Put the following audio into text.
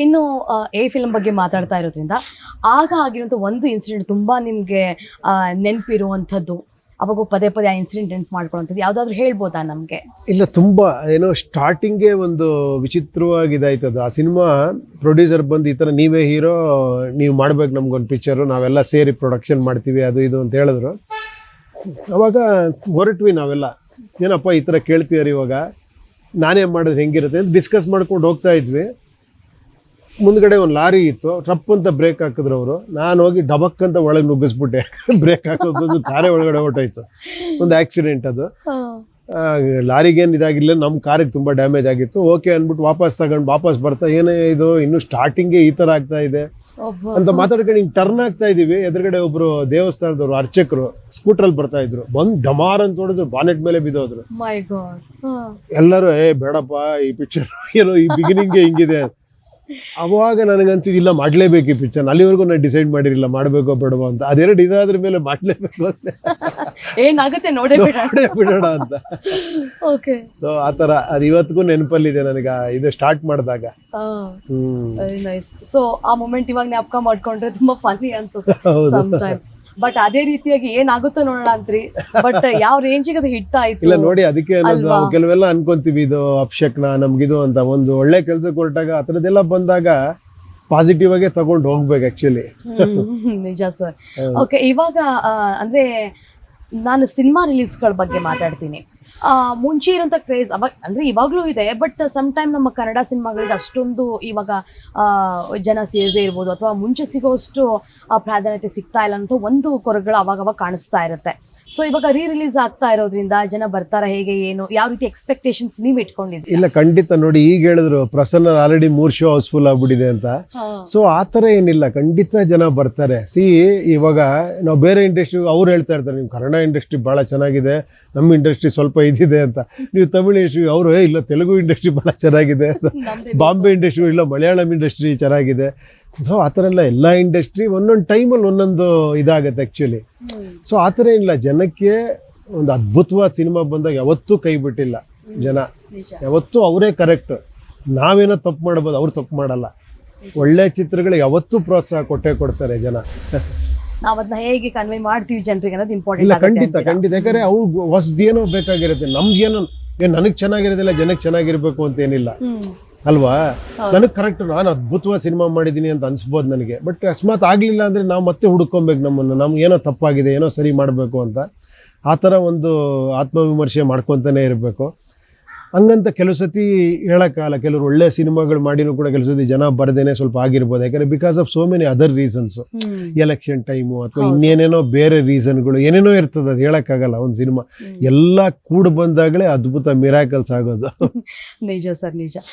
ಇನ್ನು A film ಬಗ್ಗೆ ಮಾತಾಡ್ತಾ ಇರೋದ್ರಿಂದ ಆಗ ಆಗಿರುವಂಥ ಒಂದು ಇನ್ಸಿಡೆಂಟ್ ತುಂಬಾ ನಿಮಗೆ ನೆನಪಿರುವಂಥದ್ದು. ಅವಾಗ ಪದೇ ಪದೇ ಆ ಇನ್ಸಿಡೆಂಟ್ ನೆನ್ಪು ಮಾಡ್ಕೊಳ್ಳೋಂಥದ್ದು ಯಾವ್ದಾದ್ರು ಹೇಳ್ಬೋದಾ ನಮಗೆ? ಇಲ್ಲ, ತುಂಬ, ಏನೋ ಸ್ಟಾರ್ಟಿಂಗೇ ಒಂದು ವಿಚಿತ್ರವಾಗಿ ಇದಾಯ್ತದ ಆ ಸಿನಿಮಾ ಪ್ರೊಡ್ಯೂಸರ್ ಬಂದು ಈ ಥರ ನೀವೇ ಹೀರೋ, ನೀವು ಮಾಡ್ಬೇಕು ನಮ್ಗೊಂದು ಪಿಕ್ಚರು ನಾವೆಲ್ಲ ಸೇರಿ ಪ್ರೊಡಕ್ಷನ್ ಮಾಡ್ತೀವಿ, ಅದು ಇದು ಅಂತ ಹೇಳಿದ್ರು. ಅವಾಗ ಹೊರಟ್ವಿ ನಾವೆಲ್ಲ. ಏನಪ್ಪ ಈ ಥರ ಕೇಳ್ತೀವ್ರಿ ಇವಾಗ? ನಾನೇ ಮಾಡಿದ್ರೆ ಹೆಂಗಿರುತ್ತೆ ಅಂತ ಡಿಸ್ಕಸ್ ಮಾಡ್ಕೊಂಡು ಹೋಗ್ತಾ ಇದ್ವಿ. ಮುಂದ್ಗಡೆ ಒಂದು ಲಾರಿ ಇತ್ತು ಟ್ರಪ್ ಅಂತ ಬ್ರೇಕ್ ಹಾಕಿದ್ರು ಅವರು. ನಾನು ಹೋಗಿ ಡಬಕ್ ಅಂತ ಒಳಗೆ ನುಗ್ಗಿಸ್ಬಿಟ್ಟೆ. ಬ್ರೇಕ್ ಹಾಕೋದು ಕಾರೇ ಒಳಗಡೆ ಹೊರ್ಟೋಯ್ತು. ಒಂದು ಆಕ್ಸಿಡೆಂಟ್ ಅದು. ಲಾರಿಗೇನು ಇದಾಗಿಲ್ಲ ನಮ್ಮ ಕಾರಿಗೆ ತುಂಬ ಡ್ಯಾಮೇಜ್ ಆಗಿತ್ತು. ಓಕೆ ಅಂದ್ಬಿಟ್ಟು ವಾಪಸ್ ತಗೊಂಡು ವಾಪಸ್ ಬರ್ತಾ ಏನೇ ಇದು ಇನ್ನು ಸ್ಟಾರ್ಟಿಂಗೇ ಈ ಥರ ಆಗ್ತಾ ಇದೆ. ಅಂತ ಮಾತಾಡ್ಕೊಂಡು ಹಿಂಗೆ ಟರ್ನ್ ಆಗ್ತಾ ಇದೀವಿ. ಎದುರುಗಡೆ ಒಬ್ರು ದೇವಸ್ಥಾನದವರು ಅರ್ಚಕರು ಸ್ಕೂಟ್ರಲ್ಲಿ ಬರ್ತಾ ಇದ್ರು. ಬಂದು ಡಮಾರ್ ಅಂತ ಹೊಡೆದ್ರು ಬಾನೆಟ್ ಮೇಲೆ ಬಿದ್ದೋದ್ರು. ಎಲ್ಲರೂ ಏ ಬೇಡಪ್ಪ ಈ ಪಿಕ್ಚರ್ ಏನೋ ಈ ಬಿಗಿನಿಂಗ್ ಹಿಂಗಿದೆ. ಅವಾಗ ನನಗನ್ಸಿದ್ದು ಇಲ್ಲ ಮಾಡಲೇಬೇಕು ಈ ಪಿಕ್ಚರ್ ಅಲ್ಲಿವರೆಗೂ ನಾನು ಡಿಸೈಡ್ ಮಾಡಿರಲಿಲ್ಲ ಮಾಡಬೇಕೋ ಬೇಡವೋ ಅಂತ. ಅದೆರಡು ಇದಾದ್ರ ಮೇಲೆ ಮಾಡಲೇಬೇಕು ಅಂತ. ಏನಾಗುತ್ತೆ ನೋಡೇ ಬಿಡೋಣ. ಅಂತ. ಓಕೆ ಸೊ ಆ ಥರ ಅದು ಇವತ್ತಿಗೂ ನೆನಪಲ್ಲಿದೆ ನನಗೆ ಇದು ಸ್ಟಾರ್ಟ್ ಮಾಡಿದಾಗ. ವೆರಿ ನೈಸ್ ಸೊ ಆ ಮೊಮೆಂಟ್ ಇವಾಗ ಜ್ಞಾಪಕ ಮಾಡ್ಕೊಂಡ್ರೆ ತುಂಬಾ ಫನಿ ಅನ್ಸುತ್ತೆ. ಸಮ್ ಟೈಮ್ ಬಟ್ ಅದೇ ರೀತಿಯಾಗಿ ಏನಾಗುತ್ತೋ ನೋಡೋಣ ಅಂತ್ರಿ? ಬಟ್ ಯಾವ ರೇಂಜಿಗೆ ಅದು ಹಿಟ್ ಆಯ್ತು? ಇಲ್ಲ ನೋಡಿ ಅದಕ್ಕೆ? ನಾವು ಕೆಲವೆಲ್ಲ ಅನ್ಕೊಂತೀವಿ ಇದು ಅಪ್ಶಕ್ನ ನಮ್ಗಿದು ಅಂತ. ಒಂದು ಒಳ್ಳೆ ಕೆಲ್ಸಕ್ಕೆ ಹೊರಟಾಗ ಆ ಥರದ್ದೆಲ್ಲ ಬಂದಾಗ ಪಾಸಿಟಿವ್ ಆಗಿ ತಗೊಂಡು ಹೋಗ್ಬೇಕು ಆಕ್ಚುಲಿ ನಿಜ ಸರ್ ಓಕೆ ಇವಾಗ ಅಂದ್ರೆ ನಾನು ಸಿನಿಮಾ ರಿಲೀಸ್ಗಳ ಬಗ್ಗೆ ಮಾತಾಡ್ತೀನಿ. ಮುಂಚೆ ಇರುವಂತ ಕ್ರೇಜ್ ಅವಾಗ ಅಂದ್ರೆ ಇವಾಗ್ಲೂ ಇದೆ ಬಟ್ ಸಮ್ ಟೈಮ್ ನಮ್ಮ ಕನ್ನಡ ಸಿನಿಮಾಗಳಿಗೆ ಅಷ್ಟೊಂದು ಇವಾಗ ಜನ ಸೇರದೇ ಇರ್ಬೋದು ಅಥವಾ ಮುಂಚೆ ಸಿಗೋಷ್ಟು ಪ್ರಾಧಾನ್ಯತೆ ಸಿಗ್ತಾ ಇಲ್ಲ ಅಂತ ಒಂದು ಕೊರಗಳು ಅವಾಗ ಅವಾಗ ಕಾಣಿಸ್ತಾ ಇರುತ್ತೆ. ಸೊ ಇವಾಗ ರೀ ರಿಲೀಸ್ ಆಗ್ತಾ ಇರೋದ್ರಿಂದ ಜನ ಬರ್ತಾರ ಹೇಗೆ ಏನು ಯಾವ ರೀತಿ ಎಕ್ಸ್ಪೆಕ್ಟೇಷನ್ಸ್ ನೀವು ಇಟ್ಕೊಂಡಿದ್ದೀರಿ? ಇಲ್ಲ ಖಂಡಿತ ನೋಡಿ ಈಗ ಹೇಳಿದ್ರು ಪ್ರಸನ್ನ ಆಲ್ರೆಡಿ ಮೂರ್ ಶೋ ಹೌಸ್ಫುಲ್ ಆಗ್ಬಿಟ್ಟಿದೆ ಅಂತ. ಸೊ ಆ ಥರ ಏನಿಲ್ಲ ಖಂಡಿತ ಜನ ಬರ್ತಾರೆ. ಸಿ ಇವಾಗ ನಾವು ಬೇರೆ ಇಂಡಸ್ಟ್ರಿ ಅವ್ರು ಹೇಳ್ತಾ ಇರ್ತಾರೆ ನಿಮ್ಮ ಕನ್ನಡ ಇಂಡಸ್ಟ್ರಿ ಭಾಳ ಚೆನ್ನಾಗಿದೆ ನಮ್ಮ ಇಂಡಸ್ಟ್ರಿ ಸ್ವಲ್ಪ ಇದಿದೆ ಅಂತ. ನೀವು ತಮಿಳು ಇಂಡಸ್ಟ್ರಿ ಅವರು ಏ ಇಲ್ಲ ತೆಲುಗು ಇಂಡಸ್ಟ್ರಿ ಭಾಳ ಚೆನ್ನಾಗಿದೆ ಅಂತ. ಬಾಂಬೆ ಇಂಡಸ್ಟ್ರಿ ಇಲ್ಲ ಮಲಯಾಳಂ ಇಂಡಸ್ಟ್ರಿ ಚೆನ್ನಾಗಿದೆ. ಸೊ ಆ ಥರ ಎಲ್ಲ ಎಲ್ಲ ಇಂಡಸ್ಟ್ರಿ ಒಂದೊಂದು ಟೈಮಲ್ಲಿ ಒಂದೊಂದು ಇದಾಗುತ್ತೆ ಆ್ಯಕ್ಚುಲಿ ಸೊ ಆ ಥರ ಇಲ್ಲ ಜನಕ್ಕೆ ಒಂದು ಅದ್ಭುತವಾದ ಸಿನಿಮಾ ಬಂದಾಗ ಯಾವತ್ತೂ ಕೈ ಬಿಟ್ಟಿಲ್ಲ ಜನ. ಯಾವತ್ತೂ ಅವರೇ ಕರೆಕ್ಟ್ ನಾವೇನೋ ತಪ್ಪು ಮಾಡ್ಬೋದು ಅವ್ರು ತಪ್ಪು ಮಾಡಲ್ಲ. ಒಳ್ಳೆ ಚಿತ್ರಗಳಿಗೆ ಯಾವತ್ತೂ ಪ್ರೋತ್ಸಾಹ ಕೊಟ್ಟೇ ಕೊಡ್ತಾರೆ ಜನ. ನಾವ್ ಅದನ್ನ ಹೇಗೆ ಕನ್ವೆ ಮಾಡ್ತೀವಿ ಜನರಿಗೆ ಅನ್ನೋದು ಇಲ್ಲ ಇಂಪಾರ್ಟೆಂಟ್ ಖಂಡಿತ ಖಂಡಿತ. ಯಾಕಂದ್ರೆ ಅವ್ರು ಹೊಸದೇನೋ ಬೇಕಾಗಿರುತ್ತೆ. ನಮ್ಗೇನೋ ಏನ್ ನನಗೆ ಚೆನ್ನಾಗಿರೋದಿಲ್ಲ ಜನಕ್ಕೆ ಚೆನ್ನಾಗಿರ್ಬೇಕು ಅಂತ ಏನಿಲ್ಲ ಅಲ್ವಾ? ನನಗೆ ಕರೆಕ್ಟ್ ನಾನು ಅದ್ಭುತವಾದ ಸಿನಿಮಾ ಮಾಡಿದ್ದೀನಿ ಅಂತ ಅನ್ಸ್ಬೋದು ನನಗೆ. ಬಟ್ ಅಕಸ್ಮಾತ್ ಆಗಲಿಲ್ಲ ಅಂದರೆ ನಾವು ಮತ್ತೆ ಹುಡ್ಕೊಬೇಕು ನಮ್ಮನ್ನು. ನಮ್ಗೆ ಏನೋ ತಪ್ಪಾಗಿದೆ ಏನೋ ಸರಿ ಮಾಡಬೇಕು ಅಂತ. ಆ ಥರ ಒಂದು ಆತ್ಮವಿಮರ್ಶೆ ಮಾಡ್ಕೊತಾನೆ ಇರಬೇಕು. ಹಂಗಂತ ಕೆಲವು ಸತಿ ಹೇಳೋಕ್ಕಾಗಲ್ಲ. ಕೆಲವರು ಒಳ್ಳೆ ಸಿನಿಮಾಗಳು ಮಾಡಿನೂ ಕೂಡ ಕೆಲವು ಸತಿ ಜನ ಬರದೇನೆ ಸ್ವಲ್ಪ ಆಗಿರ್ಬೋದು. ಯಾಕಂದರೆ because of so many other reasons election time ಅಥವಾ. ಇನ್ನೇನೇನೋ ಬೇರೆ ರೀಸನ್ಗಳು ಏನೇನೋ ಇರ್ತದೆ ಅದು ಹೇಳೋಕ್ಕಾಗಲ್ಲ ಒಂದು ಸಿನಿಮಾ. ಎಲ್ಲ ಕೂಡಿ ಬಂದಾಗಲೇ ಅದ್ಭುತ ಮಿರಾಕಲ್ಸ್ ಆಗೋದು. ನಿಜ ಸರ್ ನಿಜ.